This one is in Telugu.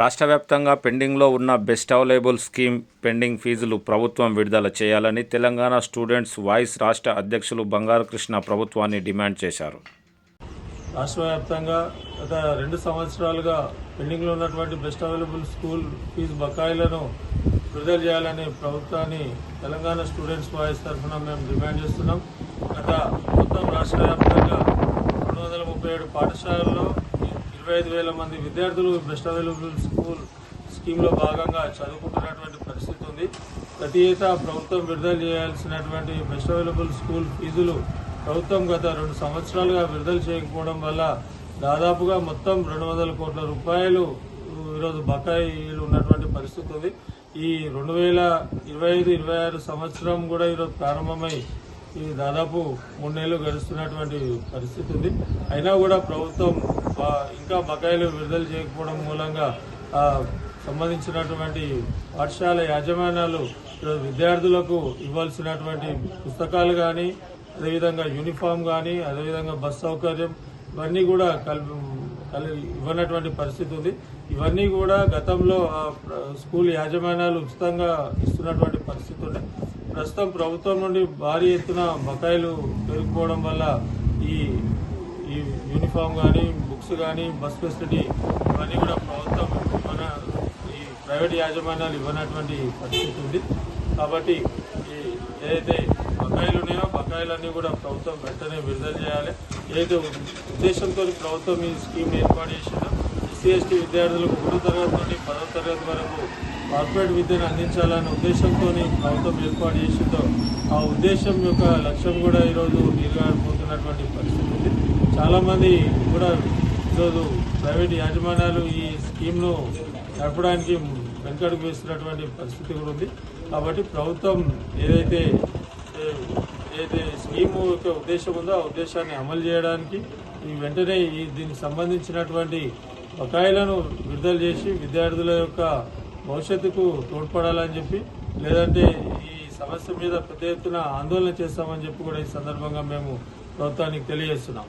రాష్ట్ర వ్యాప్తంగా పెండింగ్లో ఉన్న బెస్ట్ అవైలబుల్ స్కీమ్ పెండింగ్ ఫీజులు ప్రభుత్వం విడుదల చేయాలని తెలంగాణ స్టూడెంట్స్ వాయిస్ రాష్ట్ర అధ్యక్షులు బంగారు కృష్ణ ప్రభుత్వాన్ని డిమాండ్ చేశారు. రాష్ట్ర వ్యాప్తంగా గత రెండు సంవత్సరాలుగా పెండింగ్లో ఉన్నటువంటి బెస్ట్ అవైలబుల్ స్కూల్ ఫీజు బకాయిలను విడుదల చేయాలని ప్రభుత్వాన్ని తెలంగాణ స్టూడెంట్స్ వాయిస్ తరఫున మేము డిమాండ్ చేస్తున్నాం. గత మొత్తం రాష్ట్ర వ్యాప్తంగా రెండు వందల ముప్పై ఏడు పాఠశాలల్లో ముప్పై ఐదు వేల మంది విద్యార్థులు బెస్ట్ అవైలబుల్ స్కూల్ స్కీమ్లో భాగంగా చదువుకుంటున్నటువంటి పరిస్థితి ఉంది. ప్రతి ఏటా ప్రభుత్వం విడుదల చేయాల్సినటువంటి బెస్ట్ అవైలబుల్ స్కూల్ ఫీజులు ప్రభుత్వం గత రెండు సంవత్సరాలుగా విడుదల చేయకపోవడం వల్ల దాదాపుగా మొత్తం రెండు వందల కోట్ల రూపాయలు ఈరోజు బకాయిలు ఉన్నటువంటి పరిస్థితి ఉంది. ఈ రెండు వేల ఇరవై ఐదు ఇరవై ఆరు సంవత్సరం కూడా ఈరోజు ప్రారంభమై ఈ దాదాపు మూడు నెలలు గడుస్తున్నటువంటి పరిస్థితి ఉంది. అయినా కూడా ప్రభుత్వం ఇంకా బకాయిలు విడుదల చేయకపోవడం మూలంగా సంబంధించినటువంటి పాఠశాల యాజమాన్యాలు విద్యార్థులకు ఇవ్వాల్సినటువంటి పుస్తకాలు కానీ అదేవిధంగా యూనిఫామ్ కానీ అదేవిధంగా బస్ సౌకర్యం ఇవన్నీ కూడా కల్పి కలి ఇవ్వనటువంటి పరిస్థితి ఉంది. ఇవన్నీ కూడా గతంలో స్కూల్ యాజమాన్యాలు ఉచితంగా ఇస్తున్నటువంటి పరిస్థితి ఉన్నాయి ప్రస్తుతం ప్రభుత్వం నుండి భారీ ఎత్తున బకాయిలు పెరిగిపోవడం వల్ల ఈ ఈ యూనిఫామ్ కానీ బుక్స్ కానీ బస్ ఫెసిలిటీ ఇవన్నీ కూడా ప్రభుత్వం మన ఈ ప్రైవేట్ యాజమాన్యాలు ఇవ్వనటువంటి పరిస్థితి ఉంది. కాబట్టి ఈ ఏదైతే బకాయిలు ఉన్నాయో బకాయిలన్నీ కూడా ప్రభుత్వం వెంటనే విడుదల చేయాలి. ఏదైతే ఉద్దేశంతో ప్రభుత్వం ఈ స్కీమ్ ఏర్పాటు చేసిందో ఎస్సీ ఎస్టీ విద్యార్థులకు ఒకటో తరగతి నుండి పదో తరగతి వరకు కార్పొరేట్ విద్యను అందించాలనే ఉద్దేశంతో ప్రభుత్వం ఏర్పాటు చేసిందో ఆ ఉద్దేశం యొక్క లక్ష్యం కూడా ఈరోజు నిలబడిపోతున్నటువంటి పరిస్థితి ఉంది. చాలామంది కూడా ఈరోజు ప్రైవేట్ యాజమాన్యాలు ఈ స్కీమ్ను నడపడానికి వెనుకడుగు వేస్తున్నటువంటి పరిస్థితి కూడా ఉంది. కాబట్టి ప్రభుత్వం ఏదైతే ఏదైతే స్కీమ్ యొక్క ఉద్దేశం ఉందో ఆ ఉద్దేశాన్ని అమలు చేయడానికి ఈ వెంటనే ఈ దీనికి సంబంధించినటువంటి బకాయిలను విడుదల చేసి విద్యార్థుల యొక్క భవిష్యత్తుకు తోడ్పడాలని చెప్పి లేదంటే ఈ సమస్య మీద పెద్ద ఎత్తున ఆందోళన చేస్తామని చెప్పి కూడా ఈ సందర్భంగా మేము ప్రభుత్వానికి తెలియజేస్తున్నాం.